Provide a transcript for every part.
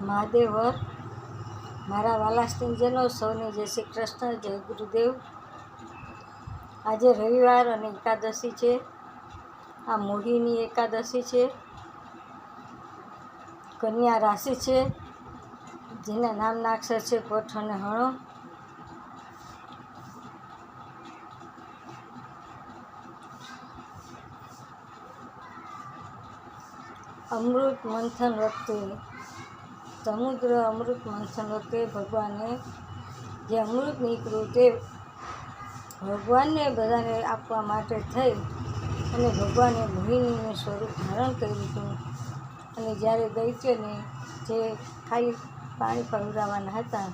મહાદેવર મારા વાલા સૌને જય શ્રી કૃષ્ણ, જય ગુરુદેવ. આજે રવિવાર અને એકાદશી છે. આ મોહિની એકાદશી છે. કન્યા રાશિ છે, જેના નામના અક્ષર છે પઠ અને હણો. અમૃત મંથન વખતે સમુદ્ર અમૃત મંથન વખતે ભગવાને જે અમૃત નીકળ્યું તે ભગવાનને બધાને આપવા માટે થઈ અને ભગવાને મોહિનીનું સ્વરૂપ ધારણ કર્યું હતું. અને જ્યારે દૈત્યને જે ખાલી પાણી પીવડાવવાના હતા,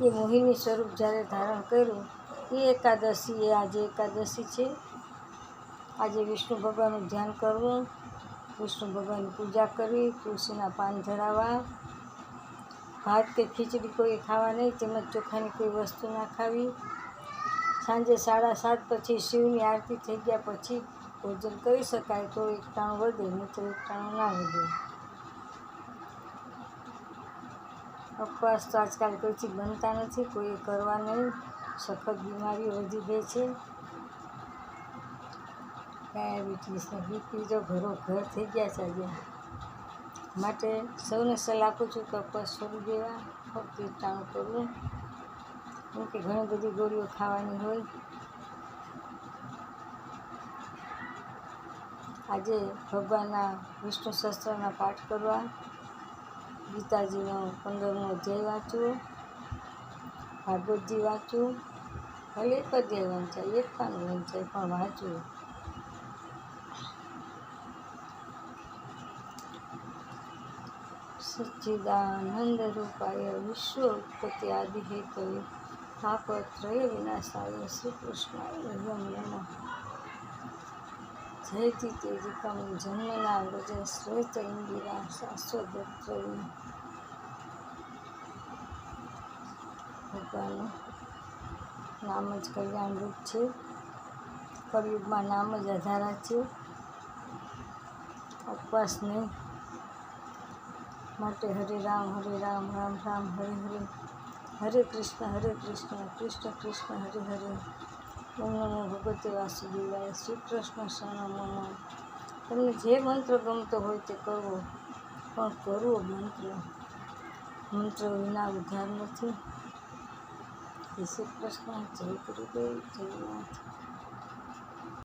એ મોહિની સ્વરૂપ જ્યારે ધારણ કર્યું, એ એકાદશી એ આજે એકાદશી છે. આજે વિષ્ણુ ભગવાનનું ધ્યાન કરવું વિષ્ણુ ભગવાનની પૂજા કરવી તુલસીના પાન ધરાવવા ભાત કે ખીચડી કોઈ ખાવા નહીં, તેમજ ચોખાની કોઈ વસ્તુ ના ખાવી. સાંજે સાડા સાત પછી શિવની આરતી થઈ ગયા પછી ભોજન કરી શકાય તો એક ટાણું વધે નહીં તો એક ટાણું ના વધે ઉપવાસ તો આજકાલ કોઈથી બનતા નથી, કોઈ કરવા નહીં. સખત બીમારી વધી ગઈ છે. ડાયાબિટીસ ને બીપી જો ઘરો ઘર થઈ ગયા છે આજે. માટે સૌને સલાહ આપું છું કે ઉપવાસ છોડી દેવા ફક્ત ટાણું કરવું. કેમ કે ઘણી બધી ગોળીઓ ખાવાની હોય. આજે ભગવાનના વિષ્ણુ શસ્ત્રના પાઠ કરવા ગીતાજીનો પંદરમો અધ્યાય વાંચવો. ભાગવતજી વાંચવું. ભલે એક અધ્યાય વંચાય, એક પાનું વંચાય, પણ વાંચવું. સચ્ચિદાનંદ રૂપાય વિશ્વ ઉત્પત્તિ આદિ હેતવે તાપત્રય વિનાશાય શ્રી કૃષ્ણાય નમ. નમઃ જયતિ જન્મના વ્રજ શ્રેષ્ઠ ઇન્દિરા શાશ્વતત્રય ભગવાનનું નામ જ કલ્યાણરૂપ છે. કલયુગમાં નામ જ આધારા છે. ઉપવાસ નહીં માટે હરે રામ હરે રામ રામ રામ, હરે હરે. હરે કૃષ્ણ હરે કૃષ્ણ કૃષ્ણ કૃષ્ણ, હરે હરે. ઓમ નમો ભગવતે વાસુદેવાય. શ્રી કૃષ્ણ શરણમ તમને જે મંત્ર ગમતો હોય તે કરવો, પણ કરવો મંત્ર. મંત્ર વિના ઉદ્ધાર નથી. શ્રી કૃષ્ણ. જય ગુરુદેવ, જય